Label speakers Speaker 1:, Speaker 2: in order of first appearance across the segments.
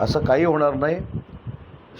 Speaker 1: असं काही होणार नाही.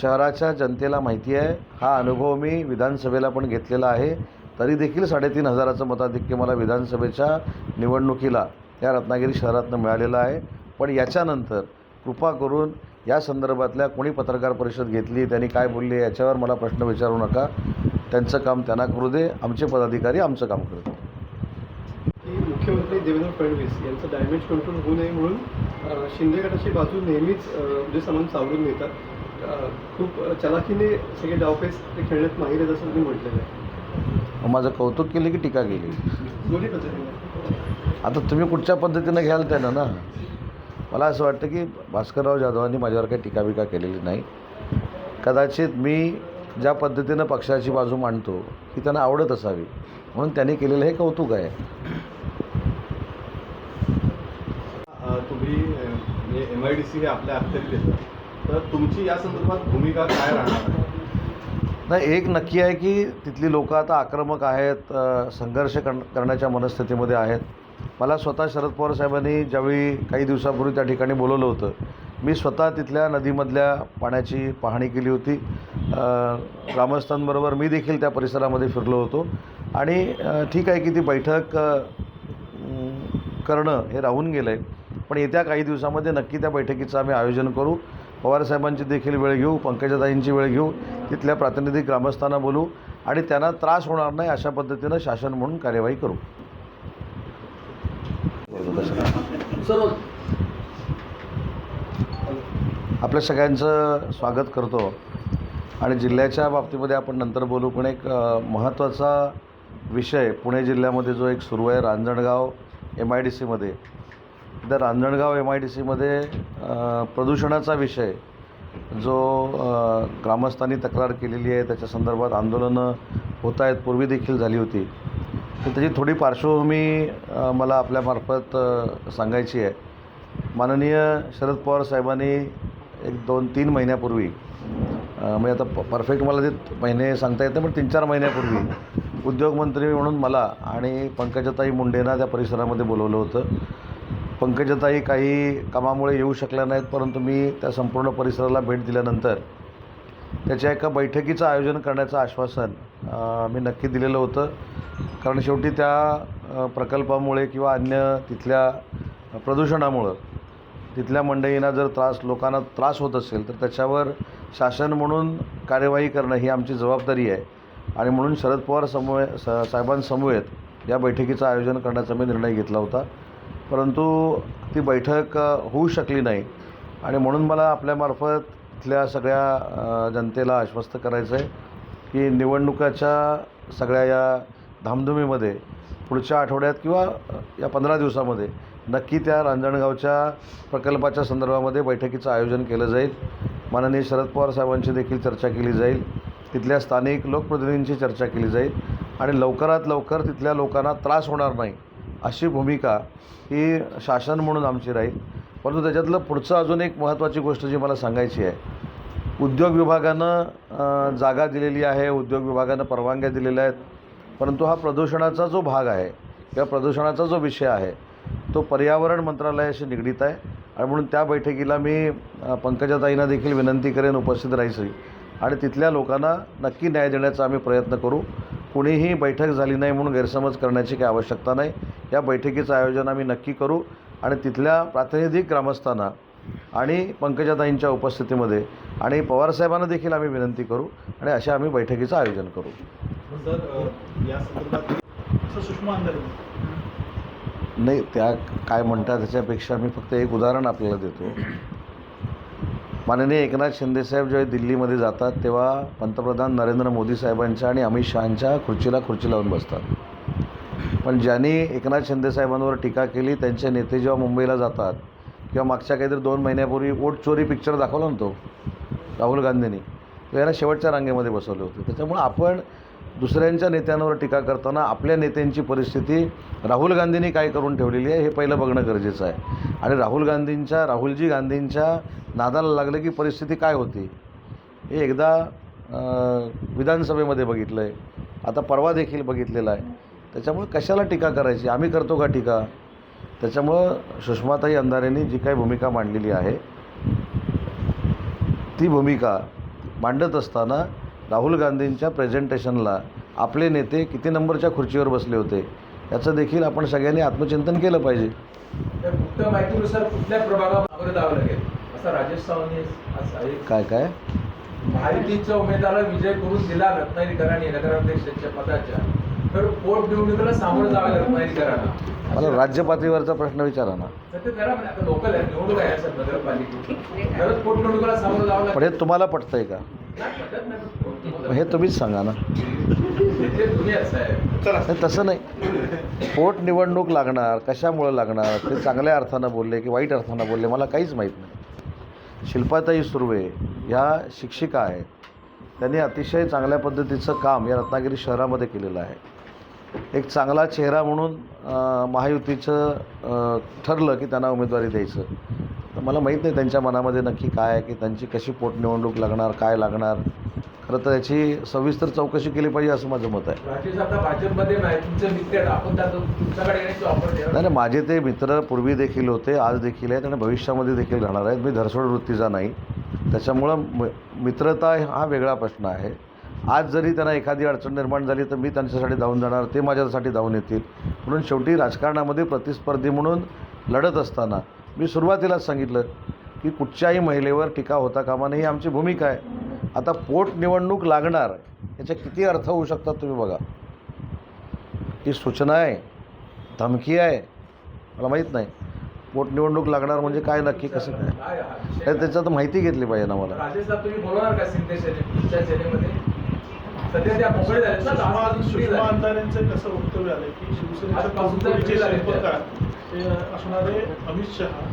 Speaker 1: शहराच्या जनतेला माहिती आहे. हा अनुभव मी विधानसभेला पण घेतलेला आहे. तरी देखील साडेतीन हजाराचं मताधिक्य मला विधानसभेच्या निवडणुकीला या रत्नागिरी शहरातनं मिळालेलं आहे. पण याच्यानंतर कृपा करून या संदर्भातल्या कोणी पत्रकार परिषद घेतली त्यांनी काय बोलले याच्यावर मला प्रश्न विचारू नका. त्यांचं काम त्यांना करू दे. आमचे पदाधिकारी आमचं काम करतात
Speaker 2: मुख्यमंत्री देवेंद्र फडणवीस यांचं डॅमेज कंट्रोल होऊ नये म्हणून शिंदे गटाची बाजू नेहमीच अ, जे सामान सावरून नेतात. अ, खूप चलाखीने सगळे डावपेच ते खेळण्यात माहीर आहेत असं तुम्ही म्हटलेलं आहे.
Speaker 1: माझं कौतुक केले की टीका केली?
Speaker 2: दोन्ही पद्धतीने.
Speaker 1: आता तुम्ही कुठच्या पद्धतीनं घ्याल त्यानं ना? मला असं वाटतं की भास्करराव जाधवांनी माझ्यावर काही टीका बिका केलेली नाही. कदाचित मी ज्या पद्धतीनं पक्षाची बाजू मांडतो ही त्यांना आवडत असावी. म्हणून त्यांनी केलेलं हे कौतुक आहे.
Speaker 3: तुम्ही म्हणजे एम आय डी सी हे आपल्या अखत्यारीत येतं तर तुमची या संदर्भात भूमिका काय राहणार? आहे
Speaker 1: नाही एक नक्की आहे की तिथली लोकं आता आक्रमक आहेत संघर्ष कर करण्याच्या मनस्थितीमध्ये आहेत. मला स्वतः शरद पवार साहेबांनी ज्यावेळी काही दिवसापूर्वी त्या ठिकाणी बोलवलं होतं मी स्वतः तिथल्या नदीमधल्या पाण्याची पाहणी केली होती. ग्रामस्थांबरोबर मी देखील त्या परिसरामध्ये फिरलो होतो. आणि ठीक आहे की ती बैठक करणं हे राहून गेलं आहे पण येत्या काही दिवसामध्ये नक्की त्या बैठकीचं आम्ही आयोजन करू. पवारसाहेबांची देखील वेळ घेऊ पंकजाताईंची वेळ घेऊ तिथल्या प्रातिनिधिक ग्रामस्थांना बोलू आणि त्यांना त्रास होणार नाही अशा पद्धतीनं शासन म्हणून कार्यवाही करू. आपल्या सगळ्यांचं स्वागत करतो आणि जिल्ह्याच्या बाबतीमध्ये आपण नंतर बोलू पण एक महत्त्वाचा विषय पुणे जिल्ह्यामध्ये जो एक सुरू आहे रांजणगाव एम आय डी सीमध्ये सध्या रांजणगाव एम आय डी सीमध्ये प्रदूषणाचा विषय जो ग्रामस्थांनी तक्रार केलेली आहे त्याच्या संदर्भात आंदोलनं होत आहेत पूर्वी देखील झाली होती. तर त्याची थोडी पार्श्वभूमी मला आपल्यामार्फत सांगायची आहे. माननीय शरद पवार साहेबांनी एक दोन तीन महिन्यापूर्वी म्हणजे आता प परफेक्ट मला ते महिने सांगता येते पण तीन चार महिन्यापूर्वी उद्योगमंत्री म्हणून मला आणि पंकजाताई मुंडेंना त्या परिसरामध्ये बोलवलं होतं. पंकजताही काही कामामुळे येऊ शकल्या नाहीत परंतु मी त्या संपूर्ण परिसराला भेट दिल्यानंतर त्याच्या एका बैठकीचं आयोजन करण्याचं आश्वासन मी नक्की दिलेलं होतं. कारण शेवटी त्या प्रकल्पामुळे किंवा अन्य तिथल्या प्रदूषणामुळं तिथल्या मंडळींना जर त्रास लोकांना त्रास होत असेल तर त्याच्यावर शासन म्हणून कार्यवाही करणं ही आमची जबाबदारी आहे. आणि म्हणून शरद पवार समूह स साहेबांसमवेत या बैठकीचं आयोजन करण्याचा मी निर्णय घेतला होता. परंतु ती बैठक होऊ शकली नाही. आणि म्हणून मला आपल्यामार्फत इथल्या सगळ्या जनतेला आश्वस्त करायचं आहे की निवडणुकाच्या सगळ्या या धामधुमीमध्ये पुढच्या आठवड्यात किंवा या पंधरा दिवसामध्ये नक्की त्या रांजणगावच्या प्रकल्पाच्या संदर्भामध्ये बैठकीचं आयोजन केलं जाईल. माननीय शरद पवार साहेबांची देखील चर्चा केली जाईल. तिथल्या स्थानिक लोकप्रतिनिधींची चर्चा केली जाईल. आणि लवकरात लवकर तिथल्या लोकांना त्रास होणार नाही. अशी भूमिका ही शासन म्हणून आमची राहील. परंतु त्याच्यातलं पुढचं अजून एक महत्त्वाची गोष्ट जी मला सांगायची आहे उद्योग विभागानं जागा दिलेली आहे उद्योग विभागानं परवानग्या दिलेल्या आहेत. परंतु हा प्रदूषणाचा जो भाग आहे किंवा प्रदूषणाचा जो विषय आहे तो पर्यावरण मंत्रालयाशी निगडीत आहे. आणि म्हणून त्या बैठकीला मी पंकजाताईंना देखील विनंती करेन उपस्थित राहायची आणि तिथल्या लोकांना नक्की न्याय देण्याचा आम्ही प्रयत्न करू. कुणीही बैठक झाली नाही म्हणून गैरसमज करण्याची काही आवश्यकता नाही. या बैठकीचं आयोजन आम्ही नक्की करू आणि तिथल्या प्रातिनिधिक ग्रामस्थांना आणि पंकजाताईंच्या उपस्थितीमध्ये आणि पवारसाहेबांना देखील आम्ही विनंती करू आणि अशा आम्ही बैठकीचं आयोजन करू. नाही त्या काय म्हणतात त्याच्यापेक्षा मी फक्त एक उदाहरण आपल्याला देतो. माननीय एकनाथ शिंदेसाहेब जेव्हा दिल्लीमध्ये जातात तेव्हा पंतप्रधान नरेंद्र मोदी साहेबांच्या आणि अमित शहांच्या खुर्चीला खुर्ची लावून बसतात. पण ज्यांनी एकनाथ शिंदेसाहेबांवर टीका केली त्यांचे नेते जेव्हा मुंबईला जातात किंवा मागच्या काहीतरी दोन महिन्यापूर्वी ओट चोरी पिक्चर दाखवला ना तो राहुल गांधींनी तो यांना शेवटच्या रांगेमध्ये बसवले होते. त्याच्यामुळं आपण दुसऱ्यांच्या नेत्यांवर टीका करताना आपल्या नेत्यांची परिस्थिती राहुल गांधींनी काय करून ठेवलेली आहे हे पहिलं बघणं गरजेचं आहे. आणि राहुल गांधींच्या राहुलजी गांधींच्या नादाला लागलं की परिस्थिती काय होती? हे एकदा विधानसभेमध्ये बघितलं आहे आता परवा देखील बघितलेलं आहे. त्याच्यामुळे कशाला टीका करायची? आम्ही करतो का टीका? त्याच्यामुळं सुषमाताई अंधारेंनी जी काही भूमिका मांडलेली आहे ती भूमिका मांडत असताना राहुल गांधींच्या प्रेझेंटेशनला आपले नेते किती नंबरच्या खुर्चीवर बसले होते याचं देखील आपण सगळ्यांनी आत्मचिंतन केलं पाहिजे. काय काय?
Speaker 4: महायुतीच्या उमेदवाराला विजय करून दिला रत्नागिरीकरांनी नगराध्यक्षाच्या पदाच्या. तर पोटनिवडणुकीला सामोरं जावं रत्नागिरीकरांना.
Speaker 1: मला राज्य पातळीवरचा प्रश्न विचारा ना. पण हे तुम्हाला पटतंय का? हे तुम्हीच सांगा ना.
Speaker 4: ते
Speaker 1: नाही तसं नाही. पोटनिवडणूक लागणार कशामुळं लागणार ते चांगल्या अर्थानं बोलले की वाईट अर्थानं बोलले मला काहीच माहीत नाही. शिल्पाताई सुर्वे ह्या शिक्षिका आहेत. त्यांनी अतिशय चांगल्या पद्धतीचं काम या रत्नागिरी शहरामध्ये केलेलं आहे. एक चांगला चेहरा म्हणून महायुतीचं ठरलं की त्यांना उमेदवारी द्यायचं. तर मला माहीत नाही त्यांच्या मनामध्ये नक्की काय आहे की त्यांची कशी पोटनिवडणूक लागणार काय लागणार. खरं तर याची सविस्तर चौकशी केली पाहिजे असं माझं मत आहे.
Speaker 4: नाही
Speaker 1: नाही माझे ते मित्र पूर्वी देखील होते आज देखील आहेत आणि भविष्यामध्ये देखील राहणार आहेत. मी धरसोड वृत्तीचा नाही. त्याच्यामुळं म मित्रता हा वेगळा प्रश्न आहे. आज जरी त्यांना एखादी अडचण निर्माण झाली तर मी त्यांच्यासाठी धावून जाणार ते माझ्यासाठी धावून येतील. म्हणून शेवटी राजकारणामध्ये प्रतिस्पर्धी म्हणून लढत असताना मी सुरुवातीलाच सांगितलं की कुठच्याही महिलेवर टीका होता कामा नाही ही आमची भूमिका आहे. आता पोटनिवडणूक लागणार याचे किती अर्थ होऊ शकतात तुम्ही बघा. ही सूचना आहे धमकी आहे मला माहीत नाही. पोटनिवडणूक लागणार म्हणजे काय नक्की कसं काय?
Speaker 4: काय?
Speaker 1: त्याच्यात माहिती घेतली पाहिजे ना मला.
Speaker 4: सध्या त्या मोकळे झाले ना
Speaker 5: सुषमा. अंधारेंचं कसं वक्तव्य आलं की शिवसेनेच्या हे असणारे अमित शहा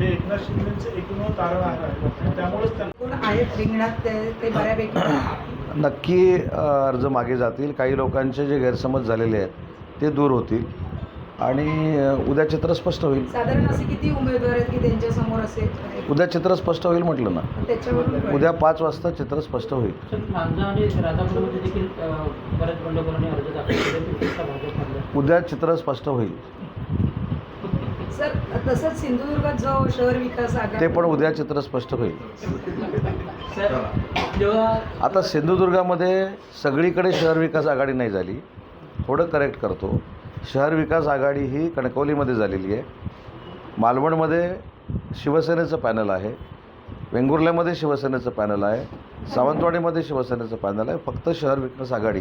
Speaker 5: हे एकनाथ शिंदेचे एकमेव तारण आहे त्यामुळेच त्यांना
Speaker 6: कोण आहेत रिंगणात? ते ते बऱ्यापैकी
Speaker 1: नक्की अर्ज मागे जातील. काही लोकांचे जे गैरसमज झालेले आहेत ते दूर होतील. आणि उद्या चित्र स्पष्ट होईल.
Speaker 6: साधारण असे किती उमेदवार आहेत की त्यांच्यासमोर असे?
Speaker 1: उद्या चित्र स्पष्ट होईल म्हटलं ना. उद्या पाच वाजता चित्र स्पष्ट होईल. उद्या चित्र स्पष्ट होईल.
Speaker 6: सर तसंच सिंधुदुर्गात जो शहर विकास
Speaker 1: ते पण उद्या चित्र स्पष्ट होईल. आता सिंधुदुर्गामध्ये सगळीकडे शहर विकास आघाडी नाही झाली थोडं करेक्ट करतो. शहर विकास आघाडी ही कणकवलीमध्ये झालेली आहे. मालवणमध्ये शिवसेनेचं पॅनल आहे. वेंगुर्ल्यामध्ये शिवसेनेचं पॅनल आहे. सावंतवाडीमध्ये शिवसेनेचं पॅनल आहे. फक्त शहर विकास आघाडी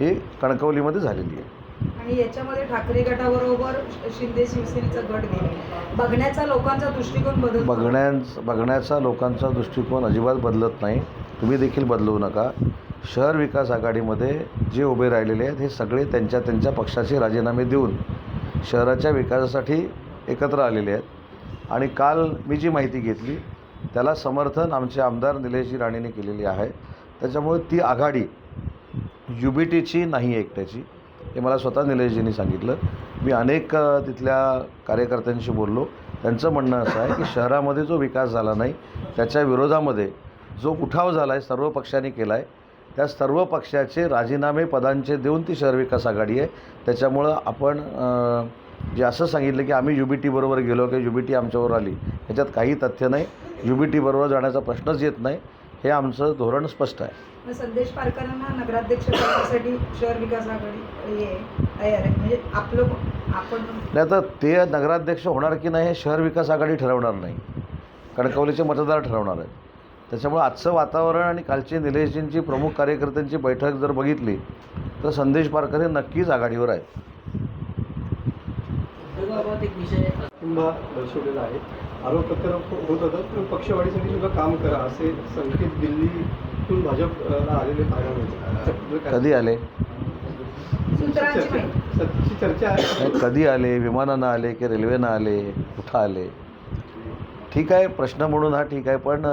Speaker 1: ही कणकवलीमध्ये झालेली आहे.
Speaker 6: आणि याच्यामध्ये ठाकरे गटाबरोबर शिंदे शिवसेनेचा गट गेले. बघण्याचा लोकांचा दृष्टिकोन बदल
Speaker 1: बघण्याच बघण्याचा लोकांचा दृष्टिकोन अजिबात बदलत नाही. तुम्ही देखील बदलवू नका. शहर विकास आघाडीमध्ये जे उभे राहिलेले आहेत हे सगळे त्यांच्या त्यांच्या पक्षाचे राजीनामे देऊन शहराच्या विकासासाठी एकत्र आलेले आहेत. आणि काल मी जी माहिती घेतली त्याला समर्थन आमचे आमदार निलेशजी राणेने केलेली आहे. त्याच्यामुळे ती आघाडी यू बी टीची नाही आहे एकट्याची हे मला स्वतः निलेशजींनी सांगितलं. मी अनेक तिथल्या कार्यकर्त्यांशी बोललो. त्यांचं म्हणणं असं आहे की शहरामध्ये जो विकास झाला नाही त्याच्या विरोधामध्ये जो उठाव झाला आहे सर्व पक्षांनी केला आहे त्या सर्व पक्षाचे राजीनामे पदांचे देऊन ती शहर विकास आघाडी आहे. त्याच्यामुळं आपण जे असं सांगितलं की आम्ही यू बी टीबरोबर गेलो की यू बी टी आमच्याबरोबर आली ह्याच्यात काही तथ्य नाही. यू बी टीबरोबर जाण्याचा प्रश्नच येत नाही. हे आमचं धोरण स्पष्ट आहे.
Speaker 6: संदेश पारकरांना नगराध्यक्ष करण्यासाठी शहर विकास आघाडी तयार आहे. म्हणजे आपलं आपण
Speaker 1: नाही आता ते नगराध्यक्ष होणार की नाही हे शहर विकास आघाडी ठरवणार नाही. कणकवलीचे मतदार ठरवणार आहेत. त्याच्यामुळे आजचं वातावरण आणि कालची निलेशजींची प्रमुख कार्यकर्त्यांची बैठक जर बघितली तर संदेश पारकर हे नक्कीच आघाडीवर आहेत.
Speaker 7: एक विषय
Speaker 2: दर्शवलेला आहे. आरोप प्रत्यारोप होत होतं पण पक्षवाढीसाठी सुद्धा काम करा असे संकेत दिल्लीतून भाजपला आलेले पाहायला
Speaker 1: कधी आले?
Speaker 6: सूत्रांची माहिती.
Speaker 2: सत्याची चर्चा आहे.
Speaker 1: कधी आले? विमानानं आले की रेल्वेनं आले? कुठं आले? ठीक आहे प्रश्न म्हणून हा ठीक आहे पण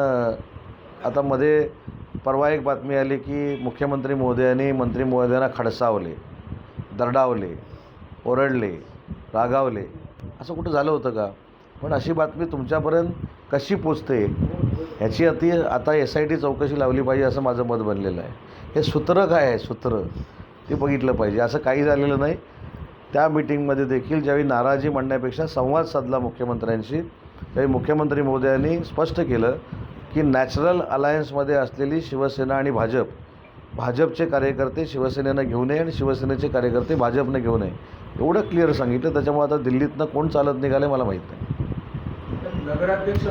Speaker 1: आता मध्ये परवा एक बातमी आली की मुख्यमंत्री महोदयांनी मंत्री महोदयांना खडसावले दरडावले ओरडले रागावले. असं कुठं झालं होतं का? पण अशी बातमी तुमच्यापर्यंत कशी पोचते? ह्याची अति आता एस आय टी चौकशी लावली पाहिजे असं माझं मत बनलेलं आहे. हे सूत्र काय आहे सूत्र? ते बघितलं पाहिजे. असं काही झालेलं नाही. त्या मिटिंगमध्ये देखील ज्यावेळी नाराजी म्हणण्यापेक्षा संवाद साधला मुख्यमंत्र्यांशी त्यावेळी मुख्यमंत्री महोदयांनी स्पष्ट केलं की नॅचरल अलायन्समध्ये असलेली शिवसेना आणि भाजप भाजपचे कार्यकर्ते शिवसेनेनं घेऊ नये आणि शिवसेनेचे कार्यकर्ते भाजपनं घेऊ नये. एवढं क्लिअर सांगितलं. त्याच्यामुळे आता दिल्लीतनं कोण चालत निघाले मला माहीत नाही.
Speaker 4: नगराध्यक्ष